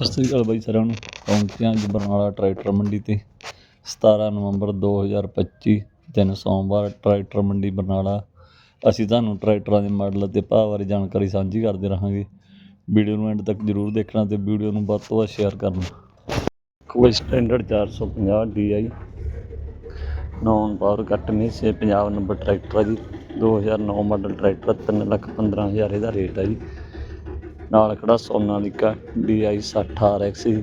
ਸਤਿ ਸ਼੍ਰੀ ਅਕਾਲ ਬਾਈ ਸਾਰਿਆਂ ਨੂੰ। ਪਹੁੰਚਿਆ ਅੱਜ ਬਰਨਾਲਾ ਟਰੈਕਟਰ ਮੰਡੀ ਤੇ। 17 ਨਵੰਬਰ 2025 ਦਿਨ ਸੋਮਵਾਰ, ਟਰੈਕਟਰ ਮੰਡੀ ਬਰਨਾਲਾ। ਅਸੀਂ ਤੁਹਾਨੂੰ ਟਰੈਕਟਰਾਂ ਦੇ ਮਾਡਲ ਅਤੇ ਭਾਅ ਬਾਰੇ ਜਾਣਕਾਰੀ ਸਾਂਝੀ ਕਰਦੇ ਰਹਾਂਗੇ। ਵੀਡੀਓ ਨੂੰ ਐਂਡ ਤੱਕ ਜਰੂਰ ਦੇਖਣਾ ਤੇ ਵੀਡੀਓ ਨੂੰ ਵੱਧ ਤੋਂ ਵੱਧ ਸ਼ੇਅਰ ਕਰਨਾ। ਕੋਈ ਸਟੈਂਡਰਡ 450 DI ਨੌਨ ਪਾਵਰ ਕੱਟ ਮੇਸੇ ਪੰਜਾਬ ਨੰਬਰ ਟਰੈਕਟਰ ਆ ਜੀ। 2009 ਮਾਡਲ ਟਰੈਕਟਰ 3 ਲੱਖ 15 ਹਜ਼ਾਰ ਇਹਦਾ ਰੇਟ ਹੈ ਜੀ। ਨਾਲ ਖੜਾ ਸੋਨਾਲੀਕਾ DI 60 RX ਜੀ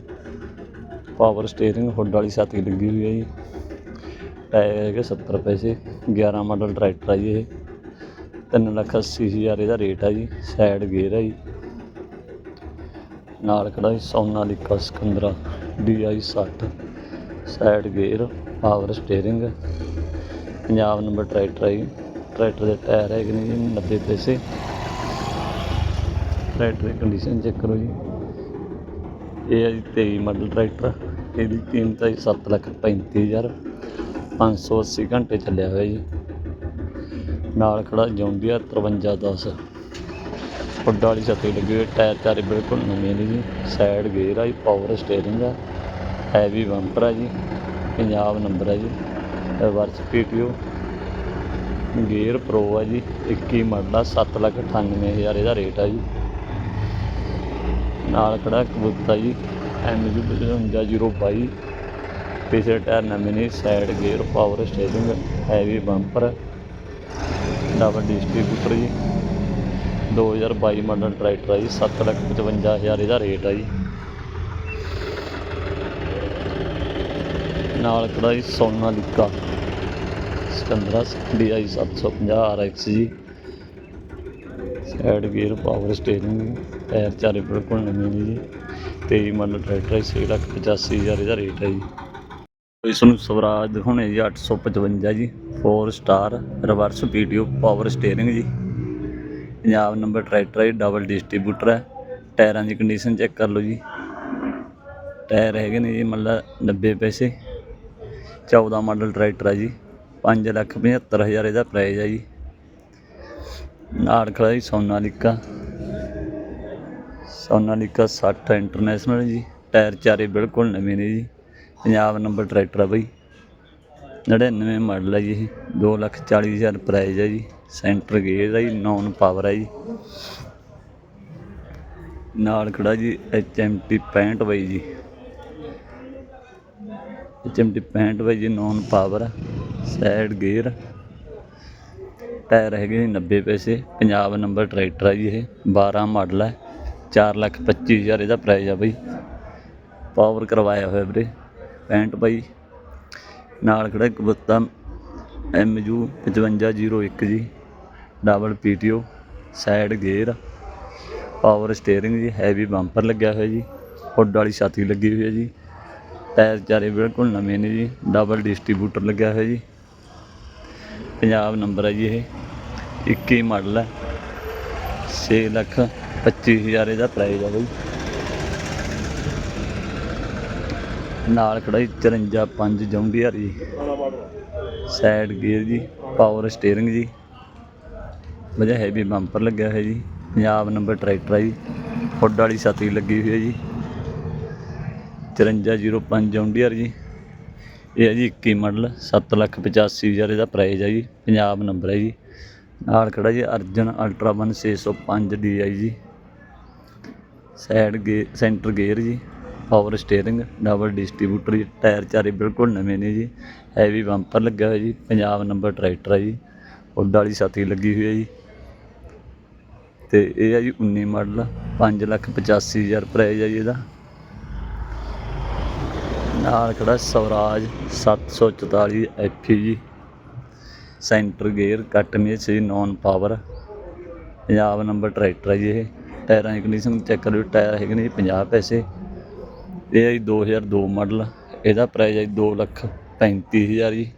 ਪਾਵਰ ਸਟੀਅਰਿੰਗ ਹੁੱਡ ਵਾਲੀ ਛਾਤੀ ਲੱਗੀ ਹੋਈ ਹੈ ਜੀ। ਟਾਇਰ ਹੈਗੇ 70 ਪੈਸੇ 11 ਮਾਡਲ ਟਰੈਕਟਰ ਹੈ ਜੀ ਇਹ। 3 ਲੱਖ 80 ਹਜ਼ਾਰ ਇਹਦਾ ਰੇਟ ਹੈ ਜੀ ਸਾਈਡ ਗੇਅਰ ਹੈ ਜੀ। ਨਾਲ ਖੜਾ ਜੀ Sonalika Sikandar DI 60 side gear power steering Punjab number tractor ਹੈ ਜੀ। ਟਰੈਕਟਰ ਦੇ ਟਾਇਰ ਹੈਗੇ ਨੇ ਜੀ 90 ਪੈਸੇ। ਟਰੈਕਟਰ ਦੀ ਕੰਡੀਸ਼ਨ ਚੈੱਕ ਕਰੋ ਜੀ। ਇਹ ਹੈ ਜੀ 23 ਮਾਡਲ ਟਰੈਕਟਰ, ਇਹਦੀ ਕੀਮਤ ਹੈ ਸੱਤ ਲੱਖ ਪੈਂਤੀ ਹਜ਼ਾਰ ਪੰਜ ਸੌ ਅੱਸੀ ਘੰਟੇ ਚੱਲਿਆ ਹੋਇਆ ਜੀ। ਨਾਲ ਖੜਾ ਜੌਂਡੀਆ 5310 ਹੁੱਡ ਵਾਲੀ ਛੱਤੀ ਲੱਗੀ ਹੋਈ ਟਾਇਰ ਚਾਰੇ ਬਿਲਕੁਲ ਨਵੇਂ ਨੇ ਜੀ। ਸਾਈਡ ਗੇਅਰ ਆ ਜੀ ਪਾਵਰ ਸਟੀਅਰਿੰਗ ਆ। ਹੈਵੀ ਬੰਪਰ ਆ ਜੀ, ਪੰਜਾਬ ਨੰਬਰ ਆ ਜੀ। ਰਿਵਰਸ ਪੀਟੀਓ ਗੇਅਰ ਪ੍ਰੋ ਆ ਜੀ 21 ਮਾਡਲ ਆ 7 ਲੱਖ 98 ਹਜ਼ਾਰ ਇਹਦਾ ਰੇਟ ਆ ਜੀ। ਨਾਲ ਖੜਾ ਕਬੂਤਰ ਜੀ ਐਮਜੀ 5522 ਪਿਛਲੇ ਟਾਇਰ ਨਵੇਂ ਨੇ side gear power steering heavy bumper double distributor ਜੀ। 2022 ਮਾਡਲ ਟਰੈਕਟਰ ਹੈ ਜੀ 7 ਲੱਖ 55 ਹਜ਼ਾਰ ਇਹਦਾ ਰੇਟ ਹੈ ਜੀ ਨਾਲ ਖੜਾ ਜੀ ਸੋਨਾ ਸੋਨਾਲੀਕਾ ਸਿਕੰਦਰਾ DI 750 RX ਜੀ। Side gear power steering tyre ਚਾਰੇ ਬਿਲਕੁਲ ਨਵੇਂ ਨੇ ਜੀ। 23 ਮਾਡਲ ਟਰੈਕਟਰ ਹੈ 6 ਲੱਖ 85 ਹਜ਼ਾਰ ਇਹਦਾ ਰੇਟ ਹੈ ਜੀ। ਇਸ ਨੂੰ ਸਵਰਾਜ ਦਿਖਾਉਣੇ ਜੀ 855 ਜੀ। 4 star reverse PTO power steering ਜੀ। ਪੰਜਾਬ ਨੰਬਰ ਟਰੈਕਟਰ ਹੈ ਡਬਲ ਡਿਸਟ੍ਰੀਬਿਊਟਰ ਹੈ। ਟਾਇਰਾਂ ਦੀ ਕੰਡੀਸ਼ਨ ਚੈੱਕ ਕਰ ਲਓ ਜੀ। ਟਾਇਰ ਹੈਗੇ ਨੇ ਜੀ ਮਤਲਬ 90 ਪੈਸੇ। 14 ਮਾਡਲ ਟਰੈਕਟਰ ਹੈ ਜੀ। 5 ਲੱਖ 75 ਹਜ਼ਾਰ ਇਹਦਾ ਪ੍ਰਾਈਜ਼ ਹੈ ਜੀ। ਨਾਲ ਖੜਾ ਜੀ ਸੋਨਾਲੀਕਾ ਸੋਨਾਲੀਕਾ 60 ਇੰਟਰਨੈਸ਼ਨਲ ਜੀ। ਟਾਇਰ ਚਾਰੇ ਬਿਲਕੁਲ ਨਵੇਂ ਨੇ ਜੀ। ਪੰਜਾਬ ਨੰਬਰ ਟਰੈਕਟਰ ਆ ਬਈ। 99 ਮਾਡਲ ਹੈ ਜੀ ਇਹ। 2 ਲੱਖ 40 ਹਜ਼ਾਰ ਪ੍ਰਾਈਸ ਹੈ ਜੀ। ਸੈਂਟਰ ਗੇਅਰ ਹੈ ਜੀ ਨੌਨ ਪਾਵਰ ਹੈ ਜੀ। ਨਾਲ ਖੜਾ ਜੀ HMT 65 ਬਾਈ ਜੀ। HMT 65 ਬਾਈ ਜੀ non power side gear tyre ਹੈਗੇ ਜੀ 90 ਪੈਸੇ। ਪੰਜਾਬ ਨੰਬਰ ਟਰੈਕਟਰ ਹੈ ਜੀ ਇਹ। 12 ਮਾਡਲ ਹੈ 4 ਲੱਖ 25 ਹਜ਼ਾਰ ਇਹਦਾ ਪ੍ਰਾਈਜ਼ ਆ ਬਈ। ਪਾਵਰ ਕਰਵਾਇਆ ਹੋਇਆ ਵੀਰੇ। 65 ਬਾਈ। ਨਾਲ ਖੜਾ ਕਬੂਤਾ MU 5501 ਜੀ। Double PTO side gear power steering ਜੀ। ਹੈਵੀ ਬੰਪਰ ਲੱਗਿਆ ਹੋਇਆ ਜੀ। ਹੁੱਡ ਵਾਲੀ ਛਾਤੀ ਲੱਗੀ ਹੋਈ ਹੈ ਜੀ। ਟਾਇਰ ਚਾਰੇ ਬਿਲਕੁਲ ਨਵੇਂ ਨੇ ਜੀ। ਡਬਲ ਡਿਸਟ੍ਰੀਬਿਊਟਰ ਲੱਗਿਆ ਹੋਇਆ ਜੀ। ਪੰਜਾਬ ਨੰਬਰ ਹੈ ਜੀ ਇਹ। 21 ਮਾਡਲ ਹੈ 6 ਲੱਖ 25 ਹਜ਼ਾਰ ਇਹਦਾ ਪ੍ਰਾਈਸ ਆ ਬਈ। ਨਾਲ ਖੜਾ ਜੀ 54 5 ਜੀ। ਸਾਈਡ ਗੇਅਰ ਜੀ ਪਾਵਰ ਸਟੀਅਰਿੰਗ ਜੀ। ਵਧੀਆ ਹੈਵੀ ਬੰਪਰ ਲੱਗਿਆ ਹੋਇਆ ਜੀ। ਪੰਜਾਬ ਨੰਬਰ ਟਰੈਕਟਰ ਆ ਜੀ। ਹੁੱਡ ਵਾਲੀ ਛਾਤੀ ਲੱਗੀ ਹੋਈ ਹੈ ਜੀ। 5405 ਜੌਂਡੀਆਰ ਜੀ। ਇਹ ਹੈ ਜੀ 21 ਮਾਡਲ 7 ਲੱਖ 85 ਹਜ਼ਾਰ ਇਹਦਾ ਪ੍ਰਾਈਸ ਹੈ ਜੀ। ਪੰਜਾਬ ਨੰਬਰ ਹੈ ਜੀ। ਨਾਲ ਖੜਾ ਜੀ, ਅਰਜਨ ਅਲਟਰਾ 1 605 DI ਜੀ। ਸਾਈਡ ਗੇ ਸੈਂਟਰ ਗੇਅਰ ਜੀ। ਪਾਵਰ ਸਟੀਅਰਿੰਗ ਡਬਲ ਡਿਸਟ੍ਰੀਬਿਊਟਰ ਜੀ। ਟਾਇਰ ਚਾਰੇ ਬਿਲਕੁਲ ਨਵੇਂ ਨੇ ਜੀ। ਹੈਵੀ ਬੰਪਰ ਲੱਗਿਆ ਹੋਇਆ ਜੀ। ਪੰਜਾਬ ਨੰਬਰ ਟਰੈਕਟਰ ਹੈ ਜੀ। ਹੁੱਡ ਵਾਲੀ ਛਾਤੀ ਲੱਗੀ ਹੋਈ ਹੈ ਜੀ। ਤੇ ਇਹ ਹੈ ਜੀ 19 ਮਾਡਲ 5 ਲੱਖ 85 ਹਜ਼ਾਰ ਪ੍ਰਾਈਸ ਹੈ ਜੀ ਇਹਦਾ। ਨਾਲ ਖੜਾ ਸਵਰਾਜ 744 ਐਫ ਜੀ। ਸੈਂਟਰ ਗੇਅਰ ਕੱਟ ਮੇਚ ਜੀ non power Punjab number tractor ਹੈ ਜੀ ਇਹ। ਟਾਇਰਾਂ ਦੀ ਕੰਡੀਸ਼ਨ ਚੈੱਕ ਕਰੋ ਟਾਇਰ ਹੈਗੇ ਨੇ ਜੀ 50 ਪੈਸੇ। ਇਹ ਹੈ ਜੀ 2002 ਮਾਡਲ ਇਹਦਾ ਪ੍ਰਾਈਸ ਹੈ ਜੀ 2 ਲੱਖ 35 ਹਜ਼ਾਰ ਜੀ।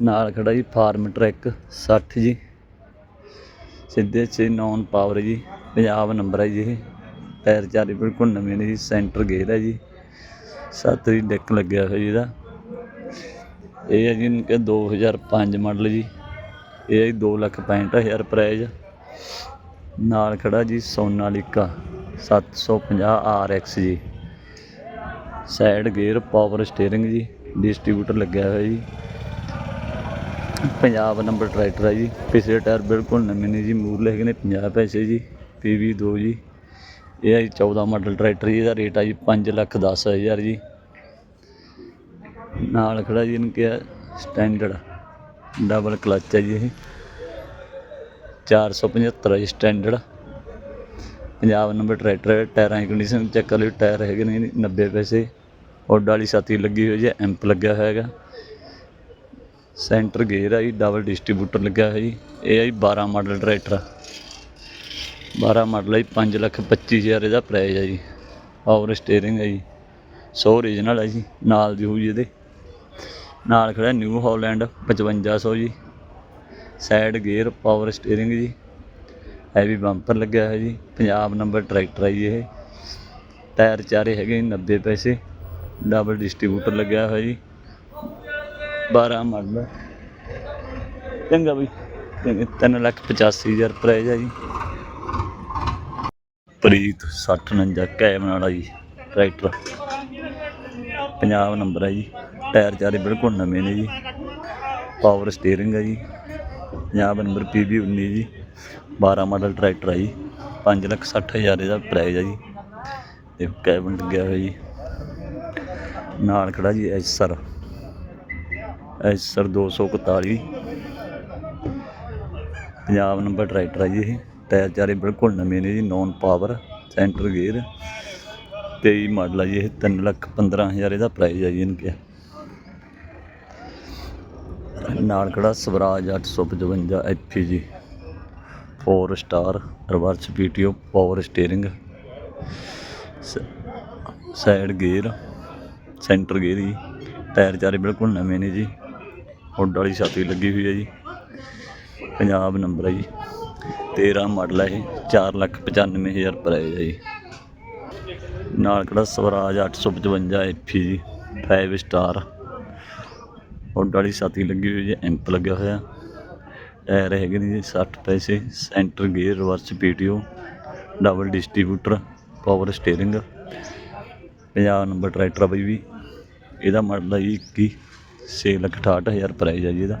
ਨਾਲ ਖੜਾ ਜੀ ਫਾਰਮ ਟਰੈਕ 60 ਜੀ। ਸਿੱਧੇ ਚ ਨੌਨ ਪਾਵਰ ਜੀ, ਪੰਜਾਬ ਨੰਬਰ ਹੈ ਜੀ ਇਹ। ਟਾਇਰ ਚਾਰੇ ਬਿਲਕੁਲ ਨਵੇਂ ਨੇ ਜੀ, ਸੈਂਟਰ ਗੇਅਰ ਹੈ ਜੀ। ਸੱਤ ਦੀ ਡੈਕ ਲੱਗਿਆ ਹੋਇਆ ਜੀ ਇਹਦਾ। ਇਹ ਹੈ ਜੀ ਕਿ 2005 ਮਾਡਲ ਜੀ। ਇਹ ਹੈ ਜੀ 2 ਲੱਖ 65 ਹਜ਼ਾਰ ਪ੍ਰਾਈਜ਼ ਨਾਲ ਖੜਾ ਜੀ ਸੋਨਾਲੀਕਾ 750 RX ਜੀ। ਸਾਈਡ ਗੇਅਰ ਪਾਵਰ ਸਟੀਅਰਿੰਗ ਜੀ। ਡਿਸਟ੍ਰੀਬਿਊਟਰ ਲੱਗਿਆ ਹੋਇਆ ਜੀ। ਪੰਜਾਬ ਨੰਬਰ ਟਰੈਕਟਰ ਹੈ ਜੀ। ਪਿਛਲੇ ਟਾਇਰ ਬਿਲਕੁਲ ਨਵੇਂ ਨੇ ਜੀ। ਮੂਰਲੇ ਹੈਗੇ ਨੇ 50 ਪੈਸੇ ਜੀ। ਪੀਵੀ 2 ਜੀ। ਇਹ ਹੈ ਜੀ 14 ਮਾਡਲ ਟਰੈਕਟਰ ਜੀ। ਇਹਦਾ ਰੇਟ ਆ ਜੀ 5 ਲੱਖ 10 ਹਜ਼ਾਰ ਜੀ। ਨਾਲ ਖੜਾ ਜੀ, ਇਹਨੂੰ ਕਿਹਾ ਸਟੈਂਡਰਡ ਡਬਲ ਕਲਚ ਹੈ ਜੀ ਇਹ। 475 ਹੈ ਜੀ ਸਟੈਂਡਰਡ ਪੰਜਾਬ ਨੰਬਰ ਟਰੈਕਟਰ ਟਾਇਰਾਂ ਦੀ ਕੰਡੀਸ਼ਨ ਚੈੱਕ ਕਰ ਲਿਓ ਟਾਇਰ ਹੈਗੇ ਨੇ ਜੀ 90 ਪੈਸੇ। ਹੁੱਡ ਵਾਲੀ ਛਾਤੀ ਲੱਗੀ ਹੋਈ ਹੈ ਐਂਪ ਲੱਗਿਆ ਹੋਇਆ ਹੈਗਾ। ਸੈਂਟਰ ਗੇਅਰ ਆ ਜੀ ਡਬਲ ਡਿਸਟ੍ਰੀਬਿਊਟਰ ਲੱਗਿਆ ਹੋਇਆ ਜੀ। ਇਹ ਆ ਜੀ 12 ਮਾਡਲ ਟਰੈਕਟਰ। 12 ਮਾਡਲ ਹੈ ਜੀ 5 ਲੱਖ 25 ਹਜ਼ਾਰ ਇਹਦਾ ਪ੍ਰਾਈਸ ਹੈ ਜੀ। ਪਾਵਰ ਸਟੀਅਰਿੰਗ ਹੈ ਜੀ। ਸੋ ਓਰੀਜਨਲ ਹੈ ਜੀ, ਨਾਲ ਦੀ ਹੋਊ ਜੀ ਇਹਦੇ। ਨਾਲ ਖੜਾ ਨਿਊ ਹਾਲੈਂਡ 5500 ਜੀ। ਸਾਈਡ ਗੇਅਰ ਪਾਵਰ ਸਟੀਅਰਿੰਗ ਜੀ। ਹੈਵੀ ਬੰਪਰ ਲੱਗਿਆ ਹੋਇਆ ਜੀ। ਪੰਜਾਬ ਨੰਬਰ ਟਰੈਕਟਰ ਹੈ ਜੀ ਇਹ। ਟਾਇਰ ਚਾਰੇ ਹੈਗੇ ਜੀ 90 ਪੈਸੇ। ਡਬਲ ਡਿਸਟ੍ਰੀਬਿਊਟਰ ਲੱਗਿਆ ਹੋਇਆ ਜੀ। 12 ਮਾਡਲ ਚੰਗਾ ਬਈ। ਚੰਗਾ, ਤਿੰਨ ਲੱਖ ਪਚਾਸੀ ਹਜ਼ਾਰ ਪ੍ਰਾਈਜ਼ ਹੈ ਜੀ। ਪ੍ਰੀਤ 6049 ਕੈਬ ਵਾਲਾ ਜੀ ਟਰੈਕਟਰ ਪੰਜਾਬ ਨੰਬਰ ਹੈ ਜੀ। ਟਾਇਰ ਚਾਰੇ ਬਿਲਕੁਲ ਨਵੇਂ ਨੇ ਜੀ। ਪਾਵਰ ਸਟੀਅਰਿੰਗ ਹੈ ਜੀ। ਪੰਜਾਬ ਨੰਬਰ ਪੀਬੀ 19 ਜੀ। 12 ਮਾਡਲ ਟਰੈਕਟਰ ਹੈ ਜੀ। 5 ਲੱਖ 60 ਹਜ਼ਾਰ ਇਹਦਾ ਪ੍ਰਾਈਜ਼ ਹੈ ਜੀ। ਤੇ ਕੈਬਨ ਲੱਗਿਆ ਹੋਇਆ ਜੀ। ਨਾਲ ਖੜਾ ਜੀ Eicher. Eicher 241 Punjab number tractor ਹੈ ਜੀ ਇਹ। ਟਾਇਰ ਚਾਰੇ ਬਿਲਕੁਲ ਨਵੇਂ ਨੇ ਜੀ। Non power centre gear 23 model ਹੈ ਜੀ ਇਹ। 3 ਲੱਖ 15 ਹਜ਼ਾਰ ਇਹਦਾ ਪ੍ਰਾਈਸ ਹੈ ਜੀ ਇਹਨਾਂ ਕੇ ਨਾਲ ਖੜਾ ਸਵਰਾਜ 855 ਐਫੀ ਜੀ 4 star reverse PTO power steering side gear centre gear ਜੀ। ਟਾਇਰ ਚਾਰੇ ਬਿਲਕੁਲ ਨਵੇਂ ਨੇ ਜੀ। ਹੁੱਡ ਵਾਲੀ ਛਾਤੀ ਲੱਗੀ ਹੋਈ ਹੈ ਜੀ। ਪੰਜਾਬ ਨੰਬਰ ਹੈ ਜੀ। 13 ਮਾਡਲ ਹੈ ਇਹ 4 ਲੱਖ 95 ਹਜ਼ਾਰ ਪ੍ਰਾਈਸ ਹੈ ਜੀ। ਨਾਲ ਕਿਹੜਾ ਸਵਰਾਜ 855 ਐਫੀ ਜੀ 5 ਸਟਾਰ ਹੁੱਡ ਵਾਲੀ ਛਾਤੀ ਲੱਗੀ ਹੋਈ ਹੈ, ਐਂਪ ਲੱਗਿਆ ਹੋਇਆ। ਟਾਇਰ ਹੈਗੇ ਨੇ ਜੀ 60 ਪੈਸੇ, centre gear reverse PTO, double distributor power steering Punjab number tractor ਆ ਬਈ ਵੀ। ਇਹਦਾ ਮਾਡਲ ਹੈ ਜੀ 21 ਛੇ ਲੱਖ ਅਠਾਹਠ ਹਜ਼ਾਰ ਪ੍ਰਾਈਜ਼ ਹੈ ਜੀ ਇਹਦਾ।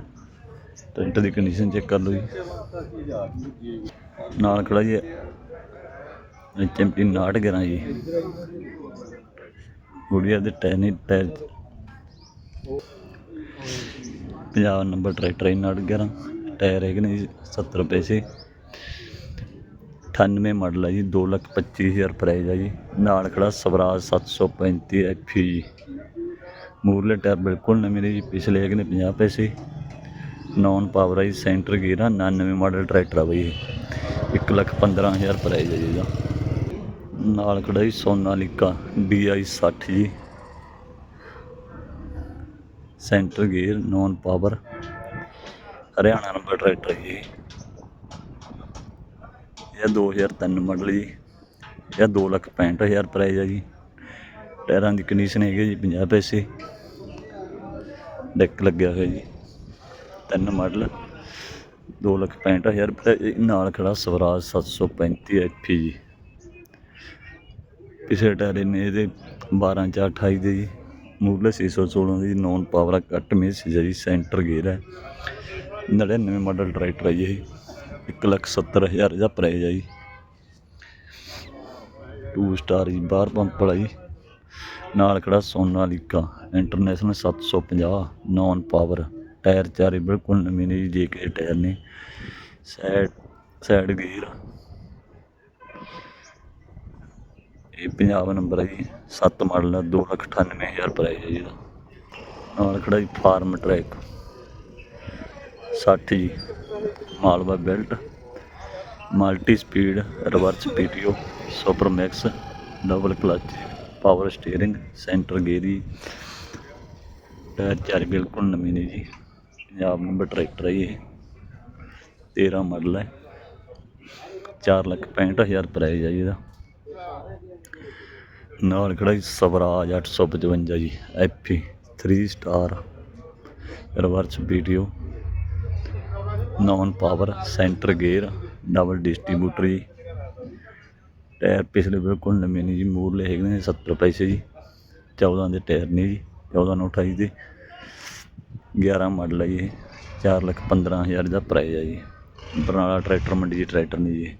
ਟਰੈਕਟਰ ਦੀ ਕੰਡੀਸ਼ਨ ਚੈੱਕ ਕਰ ਲਓ ਜੀ। ਨਾਲ ਖੜਾ ਜੀ ਐਚਐਮਟੀ 911 ਜੀ। ਗੁੜੀਆ ਦੇ ਟੈਨੀ ਟਾਇਰ ਪੰਜਾਬ ਨੰਬਰ ਟਰੈਕਟਰ ਹੈ 911 ਟਾਇਰ ਹੈਗੇ ਨੇ ਜੀ 70 ਪੈਸੇ। 98 ਮਾਡਲ ਹੈ ਜੀ 2 ਲੱਖ 25 ਹਜ਼ਾਰ ਪ੍ਰਾਈਜ਼ ਹੈ ਜੀ। ਨਾਲ ਖੜਾ ਸਵਰਾਜ 735 ਐਫੀ ਜੀ ਮੂਰਲੇ ਟਾਇਰ ਬਿਲਕੁਲ ਨਵੇਂ ਨੇ ਜੀ, ਪਿਛਲੇ ਹੈਗੇ ਨੇ 50 ਪੈਸੇ। ਨੌਨ ਪਾਵਰ ਹੈ ਸੈਂਟਰ ਗੇਅਰ ਆ 99 ਮਾਡਲ ਟਰੈਕਟਰ ਆ ਬਈ ਇਹ। 1 ਲੱਖ 15 ਹਜ਼ਾਰ ਪ੍ਰਾਈਜ਼ ਹੈ ਜੀ ਦਾ ਨਾਲ ਖੜਾ ਜੀ ਸੋਨਾਲੀਕਾ DI 60 ਜੀ। Centre gear non power. Haryana number tractor ਜੀ ਇਹ। ਇਹ 2003 ਮਾਡਲ ਜੀ। ਇਹ 2 ਲੱਖ 65 ਹਜ਼ਾਰ ਪ੍ਰਾਈਜ਼ ਹੈ ਜੀ। ਟਾਇਰਾਂ ਦੀ ਕੰਡੀਸ਼ਨ ਹੈਗੀ ਜੀ 50 ਪੈਸੇ। ਡੈਕ ਲੱਗਿਆ ਹੋਇਆ ਜੀ। ਤਿੰਨ ਮਾਡਲ 2 ਲੱਖ 65 ਹਜ਼ਾਰ ਪ੍ਰਾਈਜ਼ ਨਾਲ ਖੜਾ ਸਵਰਾਜ 735 ਐਫੀ ਜੀ। ਪਿਛਲੇ ਟਾਇਰ ਨੇ ਇਹਦੇ 12 ਚਾਰ 28 ਦੇ ਜੀ। ਮੂਰਲੇ 616 ਦੀ ਨੌਨ ਪਾਵਰ ਕੱਟ ਮੇਸ ਹੈ ਸੈਂਟਰ ਗੇਅਰ ਹੈ 99 ਮਾਡਲ ਟਰੈਕਟਰ ਹੈ ਜੀ ਇਹ। 1 ਲੱਖ 70 ਹਜ਼ਾਰ ਇਹਦਾ ਪ੍ਰਾਈਜ਼ ਹੈ ਜੀ। 2 ਸਟਾਰ ਜੀ, ਬਾਹਰ ਪੰਪ ਵਾਲਾ ਜੀ। ਨਾਲ ਖੜਾ Sonalika international 750 non power tyre ਚਾਰੇ ਬਿਲਕੁਲ ਨਵੇਂ ਨੇ ਜੀ, ਜੇ ਕੇ ਟਾਇਰ ਨੇ। ਸਾਈਡ ਸਾਈਡ ਗੇਅਰ ਇਹ ਪੰਜਾਬ ਨੰਬਰ ਹੈ ਜੀ। 7 ਮਾਡਲ ਹੈ 2 ਲੱਖ 98 ਹਜ਼ਾਰ ਪ੍ਰਾਈਸ ਹੈ ਜੀ। ਇਹਦਾ ਨਾਲ ਖੜਾ ਜੀ ਫਾਰਮ ਟਰੈਕ। 60 ਜੀ, Malwa belt. Multi speed, reverse PTO super max double clutch, power steering, centre gear tyre ਚਾਰ ਬਿਲਕੁਲ ਨਵੇਂ ਨੇ ਜੀ। ਪੰਜਾਬ ਨੰਬਰ ਟਰੈਕਟਰ ਹੈ ਜੀ ਇਹ। 13 ਮਾਡਲ ਹੈ। 4 ਲੱਖ 65 ਹਜ਼ਾਰ ਪ੍ਰਾਈਸ ਹੈ ਜੀ ਇਹਦਾ। ਨਾਲ ਖੜਾ ਜੀ, ਸਵਰਾਜ 855 ਜੀ, FE 3 star reverse video non power centre gear double distributor ਜੀ। ਟਾਇਰ ਪਿਛਲੇ ਬਿਲਕੁਲ ਨਵੇਂ ਨੇ ਜੀ, ਮੂਰਲੇ ਹੈਗੇ ਨੇ 70 ਪੈਸੇ ਜੀ 14 ਦੇ ਟਾਇਰ ਨੇ ਜੀ 14 ਨੂੰ 28 ਦੇ। 11 ਮਾਡਲ ਹੈ ਜੀ ਇਹ 4 ਲੱਖ 15 ਹਜ਼ਾਰ ਦਾ ਪ੍ਰਾਈਸ ਹੈ ਜੀ। ਬਰਨਾਲਾ ਟਰੈਕਟਰ ਮੰਡੀ ਜੀ ਟਰੈਕਟਰ ਨੇ ਜੀ।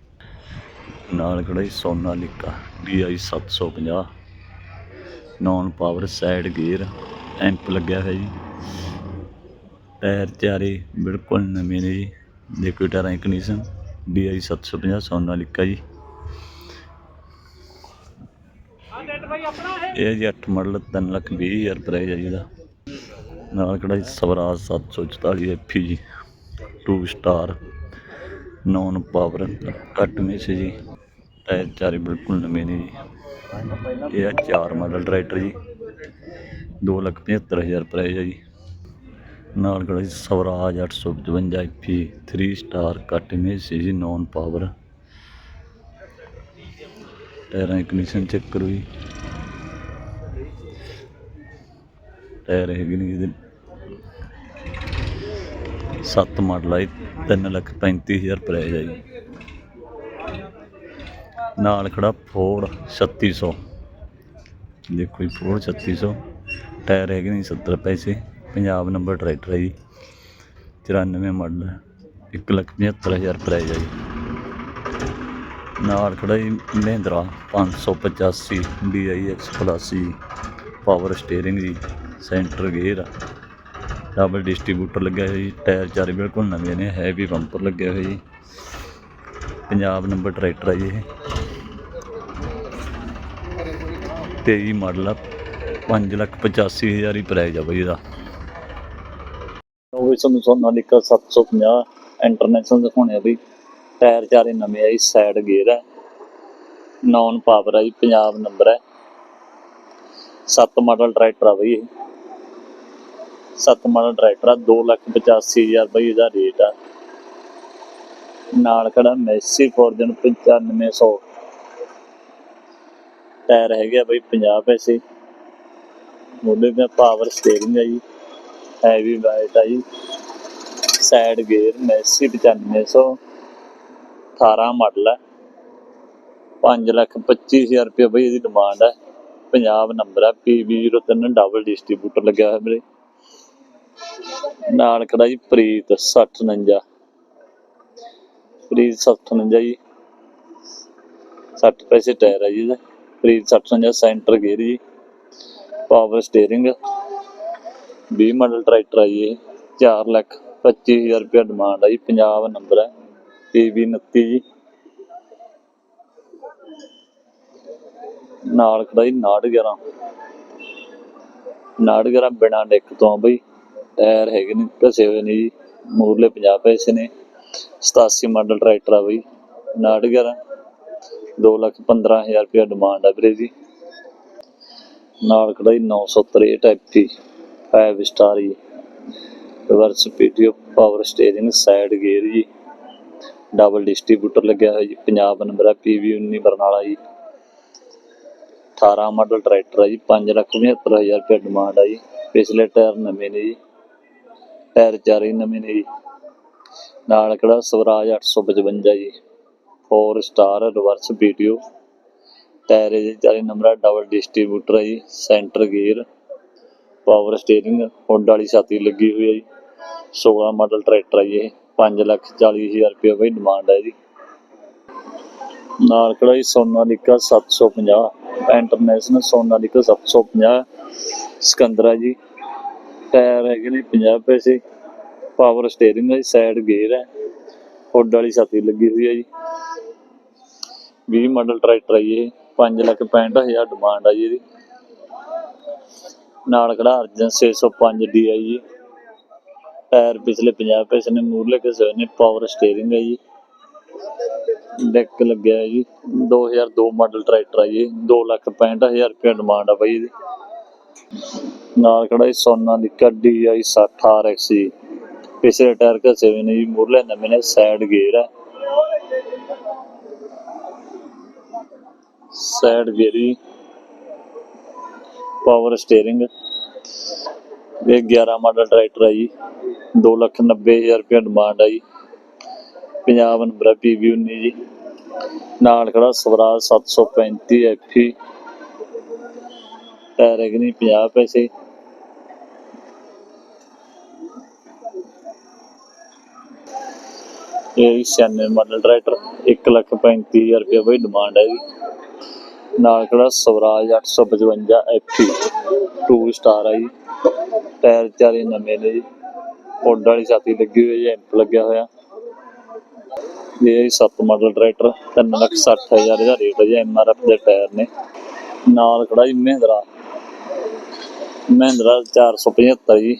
ਨਾਲ ਖੜਾ ਜੀ Sonalika DI 750 non power side gear amp ਲੱਗਿਆ ਹੋਇਆ ਜੀ। ਟਾਇਰ ਚਾਰੇ ਬਿਲਕੁਲ ਨਵੇਂ ਨੇ ਜੀ। ਦੇਖੋ ਟਾਇਰਾਂ ਦੀ ਕੰਡੀਸ਼ਨ DI 750 ਸੋਨਾਲੀਕਾ ਜੀ। ਇਹ ਜੀ 8 ਮਾਡਲ 3 ਲੱਖ 20 ਹਜ਼ਾਰ ਪ੍ਰਾਈਸ ਹੈ ਜੀ ਇਹਦਾ। ਨਾਲ ਕਿਹੜਾ ਜੀ, ਸਵਰਾਜ 744 ਐਫੀ ਜੀ। 2 star non power cut miss ਜੀ। ਟਾਇਰ ਚਾਰੇ ਬਿਲਕੁਲ ਨਵੇਂ ਨੇ। ਜੀ ਇਹ ਆ ਚਾਰ ਮਾਡਲ ਟਰੈਕਟਰ ਜੀ। 2 ਲੱਖ 75 ਹਜ਼ਾਰ ਪ੍ਰਾਈਸ ਹੈ ਜੀ। ਨਾਲ ਕਿਹੜਾ ਜੀ Swaraj 855 FE 3 star cut miss ਜੀ ਨੌਨ ਪਾਵਰ ਟਾਇਰਾਂ ਦੀ ਕੰਡੀਸ਼ਨ ਚੈੱਕ ਕਰੋ ਜੀ। ਟਾਇਰ ਹੈਗੇ ਨੇ ਜਿਹਦੇ 7 ਮਾਡਲ ਹੈ 3 ਲੱਖ 35000 ਪ੍ਰਾਈਸ ਹੈ ਜੀ। ਨਾਲ ਖੜਾ ਫੋਰਡ 3600 ਦੇਖੋ ਜੀ, ਫੋਰਡ 3600 ਟਾਇਰ ਹੈਗੇ ਨੇ 70 ਪੈਸੇ। ਪੰਜਾਬ ਨੰਬਰ ਟਰੈਕਟਰ ਹੈ ਜੀ। 94 ਮਾਡਲ ਹੈ। 1 ਲੱਖ 75000 ਪ੍ਰਾਈਸ ਹੈ ਜੀ। ਨਾਲ ਖੜਾ ਜੀ, ਮਹਿੰਦਰਾ 585 DIX ਪਲੱਸ ਜੀ। ਪਾਵਰ ਸਟੀਅਰਿੰਗ ਜੀ ਸੈਂਟਰ ਗੇਅਰ ਡਬਲ ਡਿਸਟ੍ਰੀਬਿਊਟਰ ਲੱਗਿਆ ਹੋਇਆ ਜੀ। ਟਾਇਰ ਚਾਰੇ ਬਿਲਕੁਲ ਨਵੇਂ ਨੇ ਹੈਵੀ ਬੰਪਰ ਲੱਗਿਆ ਹੋਇਆ ਜੀ। ਪੰਜਾਬ ਨੰਬਰ ਟਰੈਕਟਰ ਹੈ ਜੀ ਇਹ। 23 ਮਾਡਲ ਆ 5 ਲੱਖ 85 ਹਜ਼ਾਰ ਹੀ ਪ੍ਰਾਈਸ ਆ ਬਈ ਇਹਦਾ। ਉਹ ਵੀ ਤੁਹਾਨੂੰ ਸੋਨਾਲੀਕਾ 750 ਇੰਟਰਨੈਸ਼ਨਲ ਦਿਖਾਉਣੇ ਆ ਬਈ। ਟਾਇਰ ਚਾਰੇ ਨਵੇਂ ਆ ਜੀ ਸਾਈਡ ਗੇਅਰ ਹੈ ਨੌਨ ਪਾਵਰ ਆ ਜੀ, ਪੰਜਾਬ ਨੰਬਰ ਹੈ 7 ਮਾਡਲ ਟਰੈਕਟਰ ਆ ਬਈ ਇਹ। 7 ਮਾਡਲ ਟਰੈਕਟਰ ਆ 2 ਲੱਖ 85 ਹਜ਼ਾਰ ਬਈ ਇਹਦਾ ਰੇਟ ਆ। ਨਾਲ ਖੜਾ ਮੈਸੀ ਫੋਰਜਨ 9500 ਟਾਇਰ ਹੈਗੇ ਆ ਬਈ 50 ਪੈਸੇ। ਮੋਢੇ ਤੇ ਪਾਵਰ ਸਟੀਅਰਿੰਗ ਹੈ ਜੀ ਹੈਵੀ ਵਾਈਟ ਆ ਜੀ। ਸਾਈਡ ਗੇਅਰ ਮੈਸੀ 9500 18 ਮਾਡਲ ਹੈ 5 ਲੱਖ 25000 ਰੁਪਏ ਬਈ ਇਹਦੀ ਡਿਮਾਂਡ ਹੈ ਪੰਜਾਬ ਨੰਬਰ ਹੈ PB03 ਡਬਲ ਡਿਸਟ੍ਰੀਬਿਊਟਰ ਲੱਗਿਆ ਹੋਇਆ ਮੇਰੇ ਨਾਲ ਖੜਾ ਜੀ ਪ੍ਰੀਤ 6049 ਪ੍ਰੀਤ 6049 ਜੀ। 60 ਪੈਸੇ ਟਾਇਰ ਹੈ ਜੀ ਇਹਦਾ। ਪ੍ਰੀਤ 6049 ਸੈਂਟਰ ਗੇਅਰ ਜੀ। ਪਾਵਰ ਸਟੀਅਰਿੰਗ 20 ਮਾਡਲ ਟਰੈਕਟਰ ਹੈ ਜੀ 4 ਲੱਖ 25000 ਰੁਪਏ ਡਿਮਾਂਡ ਹੈ ਜੀ ਪੰਜਾਬ ਨੰਬਰ ਹੈ PB 29 ਜੀ। ਨਾਲ ਖੜਾ ਜੀ 911 911 ਬਿਨਾ ਡੈਕ ਤੋਂ ਬਈ। ਟਾਇਰ ਹੈਗੇ ਨੇ, ਘਸੇ ਹੋਏ ਨੇ ਜੀ। ਮੂਰਲੇ 50 ਪੈਸੇ ਨੇ। 87 ਮਾਡਲ ਟਰੈਕਟਰ ਆ ਬਈ। 911 2 ਲੱਖ 15000 ਰੁਪਏ ਡਿਮਾਂਡ ਆ ਵੀਰੇ ਜੀ। ਨਾਲ ਖੜਾ 963 ਐਫਪੀ 5 ਸਟਾਰ ਜੀ। Reverse PTO power steering side gear ਜੀ। ਡਬਲ ਡਿਸਟ੍ਰੀਬਿਊਟਰ ਲੱਗਿਆ ਹੋਇਆ ਜੀ ਪੰਜਾਬ ਨੰਬਰ ਹੈ PV 19 ਬਰਨਾਲਾ ਜੀ। 18 ਮਾਡਲ ਟਰੈਕਟਰ ਹੈ ਜੀ 5 ਲੱਖ 75000 ਰੁਪਏ ਡਿਮਾਂਡ ਆ ਜੀ। ਪਿਛਲੇ ਟਾਇਰ ਨਵੇਂ ਨੇ ਜੀ। ਟਾਇਰ ਚਾਰੇ ਨਵੇਂ ਨੇ ਜੀ। ਨਾਲ ਕਿਹੜਾ ਸਵਰਾਜ 855 ਜੀ। 4 ਸਟਾਰ ਰਿਵਰਸ ਪੀਟੀਓ ਟਾਇਰ ਇਹਦੇ ਚਾਰੇ ਨੰਬਰ ਡਬਲ ਡਿਸਟ੍ਰੀਬਿਊਟਰ ਹੈ ਜੀ centre gear power steering hood ਵਾਲੀ ਛਾਤੀ ਲੱਗੀ ਹੋਈ ਹੈ ਜੀ। 16 ਮਾਡਲ ਟਰੈਕਟਰ ਹੈ ਜੀ ਇਹ 5 ਲੱਖ 40000 ਰੁਪਏ ਬਈ ਡਿਮਾਂਡ ਹੈ ਜੀ। ਨਾਲ ਖੜਾ ਜੀ ਸੋਨਾਲੀਕਾ 750 ਇੰਟਰਨੈਸ਼ਨਲ ਸੋਨਾਲੀਕਾ 750 ਸਿਕੰਦਰਾ ਜੀ। ਟਾਇਰ ਹੈਗੇ ਨੇ 50 ਪੈਸੇ ਪਾਵਰ ਸਟੀਅਰਿੰਗ ਹੈ ਜੀ ਸਾਈਡ ਗੇਅਰ ਹੈ ਹੁੱਡ ਵਾਲੀ ਛਾਤੀ ਲੱਗੀ ਹੋਈ ਹੈ ਜੀ। 20 ਮਾਡਲ ਟਰੈਕਟਰ ਹੈ ਜੀ ਇਹ। 5 ਲੱਖ 65000 ਡਿਮਾਂਡ ਹੈ ਜੀ ਇਹਦੀ। ਨਾਲ ਖੜਾ ਅਰਜਨ 605 DI ਜੀ। ਟਾਇਰ ਪਿਛਲੇ 50 ਪੈਸੇ ਨੇ ਮੂਰਲੇ ਕਿਸੇ ਨੇ ਪਾਵਰ ਸਟੀਅਰਿੰਗ ਹੈ ਜੀ। ਡੈਕ ਲੱਗਿਆ ਹੈ ਜੀ। 2002 ਮਾਡਲ ਟਰੈਕਟਰ ਹੈ ਜੀ। 2 ਲੱਖ 65000 ਰੁਪਏ ਡਿਮਾਂਡ ਆ ਬਾਈ ਇਹਦੀ। ਨਾਲ ਖੜਾ ਜੀ ਸੋਨਾਲੀਕਾ DI 60 RX ਜੀ। ਪਿਛਲੇ ਟਾਇਰ ਘਸੇ ਹੋਏ ਨੇ ਜੀ ਮੂਰਲੇ ਨਵੇਂ ਨੇ ਸਾਈਡ ਗੇਅਰ ਹੈ ਸਾਈਡ ਗੇਅਰ ਜੀ ਪਾਵਰ ਸਟੀਅਰਿੰਗ ਇਹ 11 ਮਾਡਲ ਟਰੈਕਟਰ ਹੈ ਜੀ 2 ਲੱਖ 90 ਹਜ਼ਾਰ ਰੁਪਏ ਡਿਮਾਂਡ ਆ ਜੀ। ਪੰਜਾਬ ਨੰਬਰ ਹੈ PB 19 ਜੀ। ਨਾਲ ਖੜਾ ਸਵਰਾਜ 735 ਐਫੀ ਟਾਇਰ ਹੈਗੇ ਨੇ 50 ਪੈਸੇ। ਇਹ 96 ਮਾਡਲ ਟਰੈਕਟਰ 1 ਲੱਖ 35000 ਰੁਪਏ ਬਈ ਡਿਮਾਂਡ ਹੈ ਜੀ ਨਾਲ ਖੜਾ ਸਵਰਾਜ 855 ਐਫੀ 2 ਸਟਾਰ ਹੈ ਜੀ। ਟਾਇਰ ਚਾਰੇ ਨਵੇਂ ਨੇ ਜੀ। ਪੁੱਡ ਵਾਲੀ ਛਾਤੀ ਲੱਗੀ ਹੋਈ ਹੈ ਐਂਪ ਲੱਗਿਆ ਹੋਇਆ। ਇਹ ਹੈ 7 ਮਾਡਲ ਟਰੈਕਟਰ 3 ਲੱਖ 60000 ਦਾ ਰੇਟ ਹੈ ਜੀ ਐਮਆਰਐਫ ਦੇ ਟਾਇਰ ਨੇ। ਨਾਲ ਖੜਾ ਜੀ ਮਹਿੰਦਰਾ। ਮਹਿੰਦਰਾ 475 ਜੀ।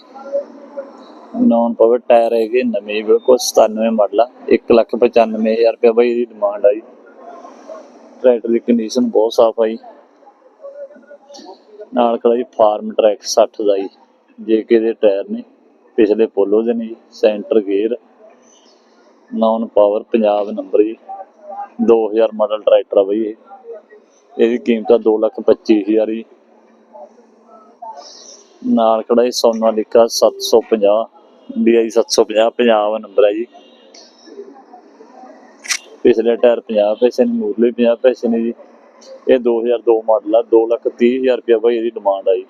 ਨੌਨ ਪਾਵਰ ਟਾਇਰ ਹੈਗੇ, ਨਵੇਂ ਬਿਲਕੁਲ 97 ਮਾਡਲ ਆ 1 ਲੱਖ 95000 ਰੁਪਏ ਬਾਈ ਇਹਦੀ ਡਿਮਾਂਡ ਆ ਜੀ। ਟਰੈਕਟਰ ਦੀ ਕੰਡੀਸ਼ਨ ਬਹੁਤ ਸਾਫ਼ ਆ ਜੀ। ਨਾਲ ਖੜਾ ਜੀ ਫਾਰਮ ਟਰੈਕ 60 ਦਾ ਜੀ ਜੇਕੇ ਦੇ ਟਾਇਰ ਨੇ, ਪਿਛਲੇ ਪੋਲੋ ਦੇ ਨੇ ਜੀ centre gear non power Punjab number ਜੀ 2000 ਮਾਡਲ ਟਰੈਕਟਰ ਆ ਬਈ ਇਹ। ਇਹਦੀ ਕੀਮਤ ਆ 225000 ਜੀ। ਨਾਲ ਖੜਾ ਜੀ ਸੋਨਾਲੀਕਾ 750 DI 750 ਪੰਜਾਬ ਨੰਬਰ ਹੈ ਜੀ। ਪਿਛਲੇ ਟਾਇਰ 50 ਪੈਸੇ ਨੇ ਮੂਰਲੇ 50 ਪੈਸੇ ਨੇ ਜੀ। ਇਹ 2002 ਮਾਡਲ ਆ 230000 ਰੁਪਏ ਬਾਈ ਇਹਦੀ ਡਿਮਾਂਡ ਆ ਜੀ।